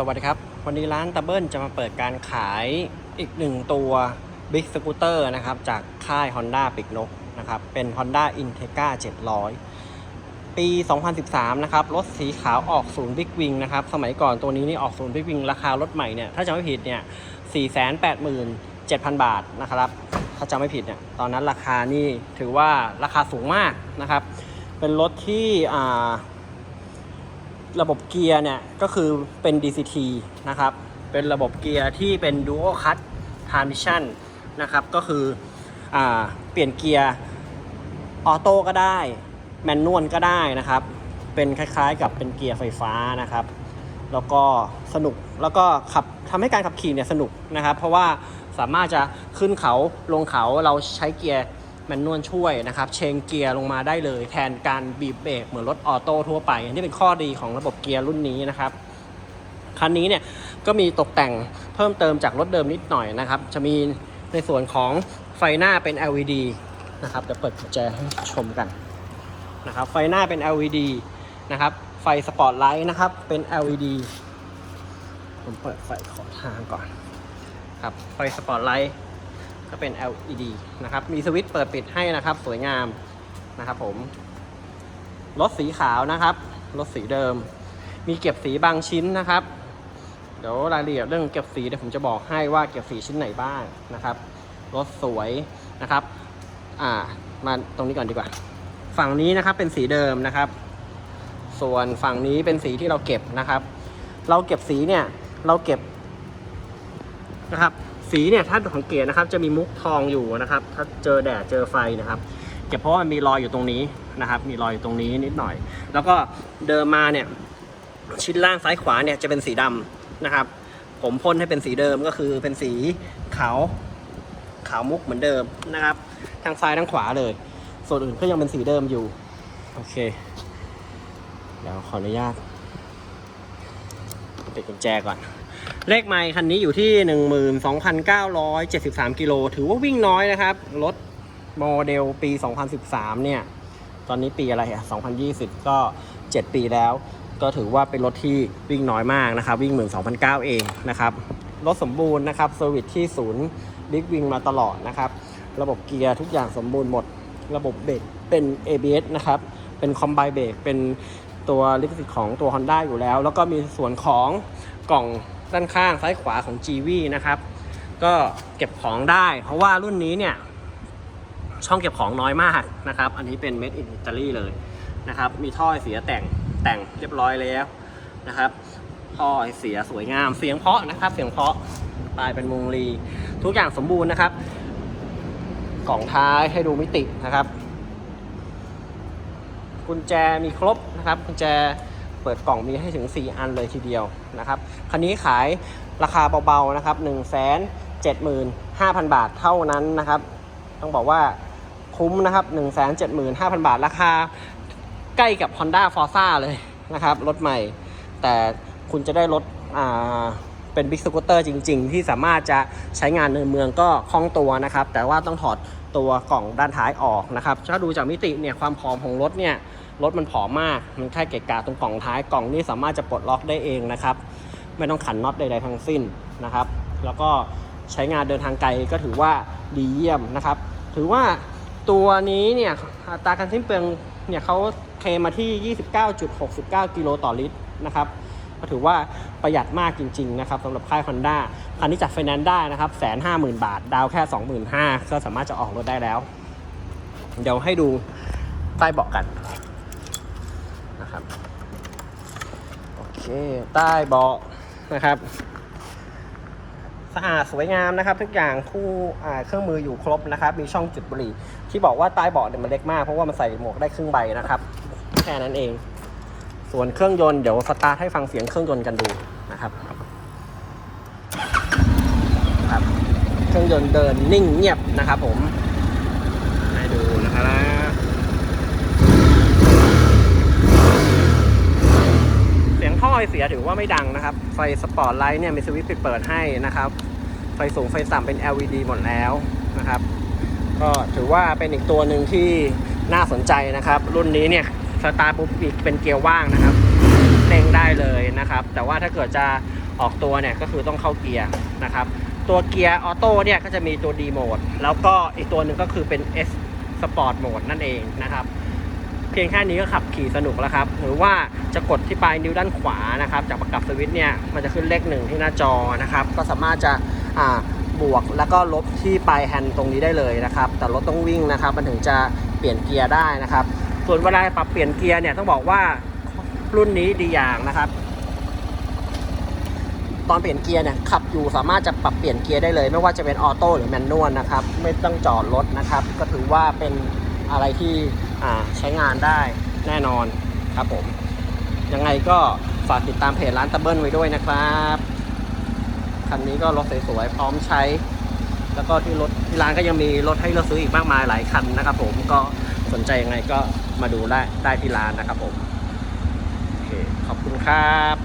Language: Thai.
สวัสดีครับ วันนี้ร้านตะเบิลจะมาเปิดการขายอีกหนึ่งตัว Big Scooter นะครับ จากค่าย Honda ปีกนกนะครับ เป็น Honda Integra 700 ปี 2013 นะครับ รถสีขาวออกศูนย์ Big Wing นะครับ สมัยก่อนตัวนี้นี่ออกศูนย์ Big Wing ราคารถใหม่เนี่ย ถ้าจำไม่ผิดเนี่ย 487,000 บาทนะครับ ถ้าจำไม่ผิดเนี่ย ตอนนั้นราคานี่ถือว่าราคาสูงมากนะครับ เป็นรถที่อ่า ระบบเกียร์เนี่ยก็คือเป็น DCT นะครับ เป็นระบบเกียร์ที่เป็น Dual cut Transmission นะครับ ก็คืออเปลี่ยนเกียร์ออโต้ก็ได้ แมนนวลก็ได้นะครับ เป็นคล้ายๆกับเป็นเกียร์ไฟฟ้านะครับ แล้วก็สนุก แล้วก็ขับทำให้การขับขี่เนี่ยสนุกนะครับ เพราะว่าสามารถจะขึ้นเขาลงเขาเราใช้เกียร์ แมนนวลช่วยนะครับเชงเกียร์ลงมาได้เลย แทนการบีบเบรกเหมือนรถออโต้ทั่วไป อันนี้เป็นข้อดีของระบบเกียร์รุ่นนี้นะครับคันนี้เนี่ยก็มีตกแต่งเพิ่มเติมจากรถเดิมนิดหน่อยนะครับ จะมีในส่วนของไฟหน้าเป็น LED นะครับเดี๋ยวเปิดกุญแจให้ชมกันนะครับไฟหน้าเป็น LED นะครับไฟสปอตไลท์นะครับเป็น LED ผมเปิดไฟขอทางก่อนครับไฟสปอตไลท์ ก็เป็น LED นะครับ มีสวิตช์เปิดปิดให้นะครับ สวยงามนะครับผม รถสีขาวนะครับ รถสีเดิม มีเก็บสีบางชิ้นนะครับ เดี๋ยวรายละเอียดเรื่องเก็บสีเดี๋ยวผมจะบอกให้ว่าเก็บสีชิ้นไหนบ้างนะครับ รถสวยนะครับ อ่า มาตรงนี้ก่อนดีกว่า ฝั่งนี้นะครับเป็นสีเดิมนะครับ ส่วนฝั่งนี้เป็นสีที่เราเก็บนะครับ เราเก็บสีเนี่ย เราเก็บนะครับ สีเนี่ยถ้าสังเกตนะครับจะมีมุกทองอยู่นะครับ ถ้าเจอแดดเจอไฟนะครับเก็บเพราะว่ามันมีรอยอยู่ตรงนี้นะครับ มีรอยอยู่ตรงนี้นิดหน่อย แล้วก็เดิมมาเนี่ยชิ้นล่างซ้ายขวาเนี่ยจะเป็นสีดำนะครับ ผมพ่นให้เป็นสีเดิมก็คือเป็นสีขาวขาวมุกเหมือนเดิมนะครับ ทางซ้ายทางขวาเลย ส่วนอื่นก็ยังเป็นสีเดิมอยู่โอเคเดี๋ยวขออนุญาตติดกุญแจก่อน เลขไมค์คันนี้อยู่ที่ 12,973 กิโล ถือว่าวิ่งน้อยนะครับ รถโมเดลปี 2013 เนี่ย ตอนนี้ปีอะไรอะ2020 ก็ 7 ปีแล้ว ก็ถือว่าเป็นรถที่วิ่งน้อยมากนะครับ วิ่ง 12,009เองนะครับ รถสมบูรณ์นะครับเซอร์วิสที่ศูนย์บิ๊กวิงมาตลอดนะครับ ระบบเกียร์ทุกอย่างสมบูรณ์หมด ระบบเบรกเป็น ABS นะครับ เป็นคอมไบเบรกเป็นตัวลิขสิทธิ์ของตัว Honda อยู่แล้ว แล้วก็มีส่วนของกล่อง ด้านข้างซ้ายขวาของ GV นะครับ ก็เก็บของได้ เพราะว่ารุ่นนี้เนี่ย ช่องเก็บของน้อยมากนะครับ อันนี้เป็น Made in Italy เลยนะครับ มีท่อเสียแต่งแต่งเรียบร้อยแล้วนะครับท่อเสียสวยงามเสียงเพาะนะครับ เสียงเพาะปลายเป็นวงรี ทุกอย่างสมบูรณ์นะครับ กล่องท้ายให้ดูมิตินะครับ กุญแจมีครบนะครับ กุญแจ เปิดกล่องมีให้ถึง 4 อันเลยทีเดียวนะครับคันนี้ขายราคาเบาๆนะครับ1 7 5 0 0 0 บาทเท่านั้นนะครับ ต้องบอกว่าคุ้มนะครับ 1 7 5 0 0 0 บาทราคาใกล้กับ Honda Forza เลยนะครับ รถใหม่ แต่คุณจะได้รถอ่าเป็นบิ๊กสกูตเตอร์จริง ๆ ที่สามารถจะใช้งานในเมืองก็คล่องตัวนะครับ แต่ว่าต้องถอดตัวกล่องด้านท้ายออกนะครับถ้าดูจากมิติเนี่ยความผอมของรถเนี่ย รถมันผอมมาก มันแค่เกะกะตรงกล่องท้ายกล่องนี้สามารถจะปลดล็อกได้เองนะครับ ไม่ต้องขันน็อตใดๆทั้งสิ้นนะครับ แล้วก็ใช้งานเดินทางไกลก็ถือว่าดีเยี่ยมนะครับ ถือว่าตัวนี้เนี่ยอัตราการสิ้นเปลืองเนี่ยเขาเคมมาที่ 29.69 กิโลต่อลิตรนะครับก็ถือว่าประหยัดมากจริง ๆ นะครับสำหรับค่าย Honda คันนี้จัดไฟแนนซ์ได้นะครับแสนห้าหมื่นบาท ดาวแค่ 25,000 ก็สามารถจะออกรถได้แล้ว เดี๋ยวให้ดูใต้เบาะกัน นะครับ โอเค ใต้เบาะนะครับ สะอาดสวยงามนะครับ ทุกอย่างคู่เครื่องมืออยู่ครบนะครับ มีช่องจุดบุหรี่ ที่บอกว่าใต้เบาะเนี่ยมันเล็กมาก เพราะว่ามันใส่หมวกได้ครึ่งใบนะครับ แค่นั้นเอง ส่วนเครื่องยนต์เดี๋ยวสตาร์ทให้ฟังเสียงเครื่องยนต์กันดูนะครับครับ เครื่องยนต์เดินนิ่งเงียบนะครับผม ให้ดูนะครับ เสียงท่อไอเสียถือว่าไม่ดังนะครับ ไฟสปอร์ตไลท์เนี่ยมีสวิตช์ปิดเปิดให้นะครับ ไฟสูงไฟต่ำเป็น LED หมดแล้วนะครับ ก็ถือว่าเป็นอีกตัวหนึ่งที่น่าสนใจนะครับ รุ่นนี้เนี่ยสตาร์ปุ๊บอีกเป็นเกียร์ว่างนะครับเร่งได้เลยนะครับ แต่ว่าถ้าเกิดจะออกตัวเนี่ยก็คือต้องเข้าเกียร์นะครับ ตัวเกียร์ออโต้เนี่ยก็จะมีตัว D โหมดแล้วก็อีกตัวหนึ่งก็คือเป็น S Sport โหมดนั่นเองนะครับ พียงแค่นี้ก็ขับขี่สนุกแล้วครับ หรือว่าจะกดที่ปลายนิ้วด้านขวานะครับ จากประกับสวิตช์เนี่ยมันจะขึ้นเลขหนึ่งที่หน้าจอนะครับ ก็สามารถจะบวกแล้วก็ลบที่ปลายแฮนด์ตรงนี้ได้เลยนะครับ แต่รถต้องวิ่งนะครับ มันถึงจะเปลี่ยนเกียร์ได้นะครับ ส่วนเวลาปรับเปลี่ยนเกียร์เนี่ยต้องบอกว่ารุ่นนี้ดีอย่างนะครับ ตอนเปลี่ยนเกียร์เนี่ยขับอยู่สามารถจะปรับเปลี่ยนเกียร์ได้เลย ไม่ว่าจะเป็นออโต้หรือแมนนวลนะครับ ไม่ต้องจอดรถนะครับ ก็ถือว่าเป็น อะไรที่ใช้งานได้แน่นอนครับผม ยังไงก็ฝากติดตามเพจร้านตะเบิ้ลไว้ด้วยนะครับคันนี้ก็รถสวยๆพร้อมใช้ แล้วก็ที่รถที่ร้านก็ยังมีรถให้เราซื้ออีกมากมายหลายคันนะครับผมก็สนใจยังไงก็มาดูได้ได้ที่ร้านนะครับผมโอเคขอบคุณครับ